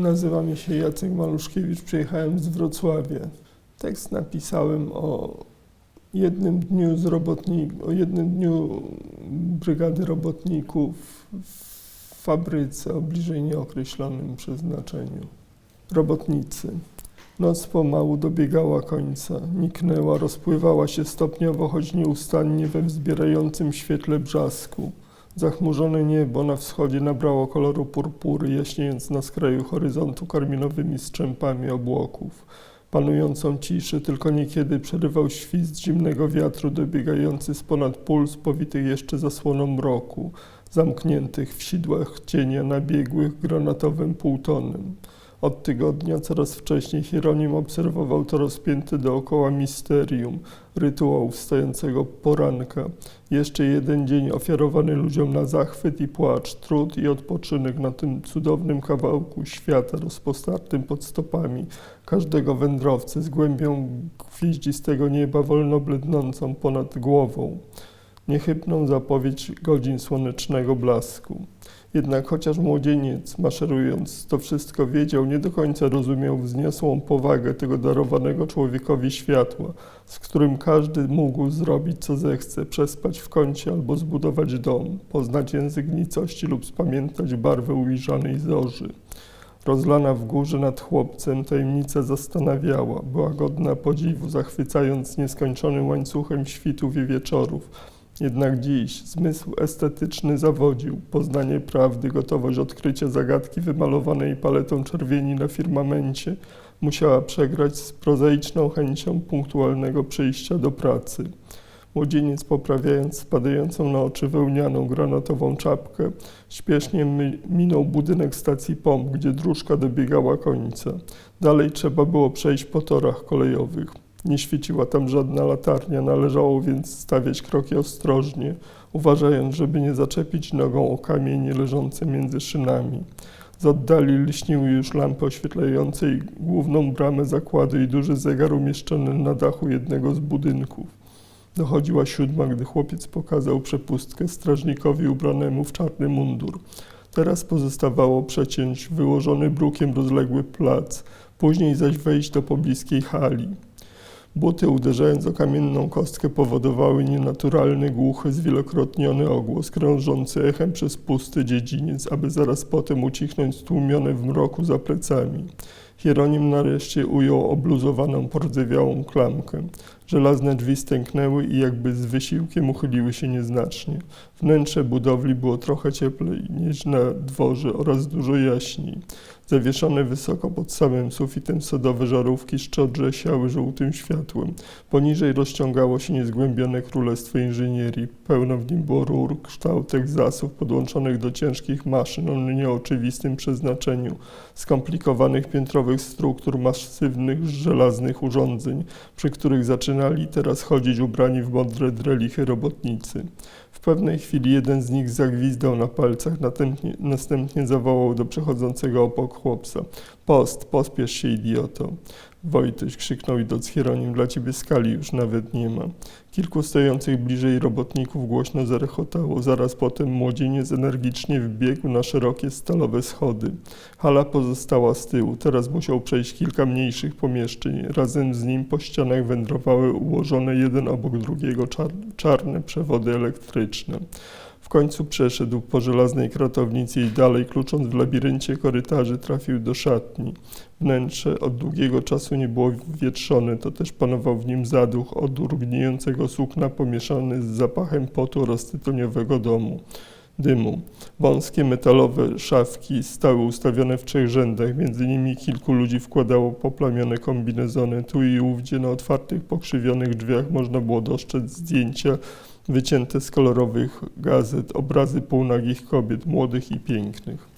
Nazywam się Jacek Maluszkiewicz, przyjechałem z Wrocławia. Tekst napisałem o jednym dniu z robotnik, o jednym dniu brygady robotników w fabryce o bliżej nieokreślonym przeznaczeniu. Robotnicy. Noc pomału dobiegała końca, niknęła, rozpływała się stopniowo, choć nieustannie we wzbierającym świetle brzasku. Zachmurzone niebo na wschodzie nabrało koloru purpury, jaśniejąc na skraju horyzontu karminowymi strzępami obłoków. Panującą ciszę tylko niekiedy przerywał świst zimnego wiatru dobiegający z ponad pól spowitych jeszcze zasłoną mroku, zamkniętych w sidłach cienia nabiegłych granatowym półtonem. Od tygodnia coraz wcześniej Hieronim obserwował to rozpięte dookoła misterium, rytuał wstającego poranka. Jeszcze jeden dzień ofiarowany ludziom na zachwyt i płacz, trud i odpoczynek na tym cudownym kawałku świata rozpostartym pod stopami każdego wędrowcy z głębią gwieździstego nieba wolno blednącą ponad głową. Niechybną zapowiedź godzin słonecznego blasku. Jednak chociaż młodzieniec, maszerując, to wszystko wiedział, nie do końca rozumiał wzniosłą powagę tego darowanego człowiekowi światła, z którym każdy mógł zrobić co zechce, przespać w kącie albo zbudować dom, poznać język nicości lub spamiętać barwę ujrzanej zorzy. Rozlana w górze nad chłopcem, tajemnica zastanawiała, była godna podziwu, zachwycając nieskończonym łańcuchem świtów i wieczorów, jednak dziś zmysł estetyczny zawodził, poznanie prawdy, gotowość odkrycia zagadki wymalowanej paletą czerwieni na firmamencie musiała przegrać z prozaiczną chęcią punktualnego przyjścia do pracy. Młodzieniec poprawiając spadającą na oczy wełnianą granatową czapkę, śpiesznie minął budynek stacji pomp, gdzie dróżka dobiegała końca. Dalej trzeba było przejść po torach kolejowych. Nie świeciła tam żadna latarnia, należało więc stawiać kroki ostrożnie, uważając, żeby nie zaczepić nogą o kamienie leżące między szynami. Z oddali lśniły już lampy oświetlające główną bramę zakładu i duży zegar umieszczony na dachu jednego z budynków. Dochodziła siódma, gdy chłopiec pokazał przepustkę strażnikowi ubranemu w czarny mundur. Teraz pozostawało przeciąć wyłożony brukiem rozległy plac, później zaś wejść do pobliskiej hali. Buty uderzając o kamienną kostkę powodowały nienaturalny, głuchy, zwielokrotniony ogłos, krążący echem przez pusty dziedziniec, aby zaraz potem ucichnąć stłumione w mroku za plecami. Hieronim nareszcie ujął obluzowaną, pordzewiałą klamkę. Żelazne drzwi stęknęły i jakby z wysiłkiem uchyliły się nieznacznie. Wnętrze budowli było trochę cieplej niż na dworze oraz dużo jaśniej. Zawieszone wysoko pod samym sufitem sodowe żarówki szczodrze siały żółtym światłem. Poniżej rozciągało się niezgłębione królestwo inżynierii. Pełno w nim było rur, kształtek zasów podłączonych do ciężkich maszyn o nieoczywistym przeznaczeniu, skomplikowanych piętrowych struktur masywnych żelaznych urządzeń, przy których zaczynali teraz chodzić ubrani w modre drelichy robotnicy. W pewnej chwili jeden z nich zagwizdał na palcach, następnie, następnie zawołał do przechodzącego obok chłopca. Post, pospiesz się, idioto. Wojtuś krzyknął idąc Hieronim, dla ciebie skali już nawet nie ma. Kilku stojących bliżej robotników głośno zarechotało. Zaraz potem młodzieniec energicznie wbiegł na szerokie stalowe schody. Hala pozostała z tyłu. Teraz musiał przejść kilka mniejszych pomieszczeń. Razem z nim po ścianach wędrowały ułożone jeden obok drugiego czar czarne przewody elektryczne. W końcu przeszedł po żelaznej kratownicy i dalej, klucząc w labiryncie korytarzy, trafił do szatni. Wnętrze od długiego czasu nie było wietrzone, to też panował w nim zaduch, odór gnijącego sukna pomieszany z zapachem potu oraz tytoniowego domu. Dymu. Wąskie metalowe szafki stały ustawione w trzech rzędach, między nimi kilku ludzi wkładało poplamione kombinezony. Tu i ówdzie na otwartych, pokrzywionych drzwiach można było dostrzec zdjęcia wycięte z kolorowych gazet, obrazy półnagich kobiet, młodych i pięknych.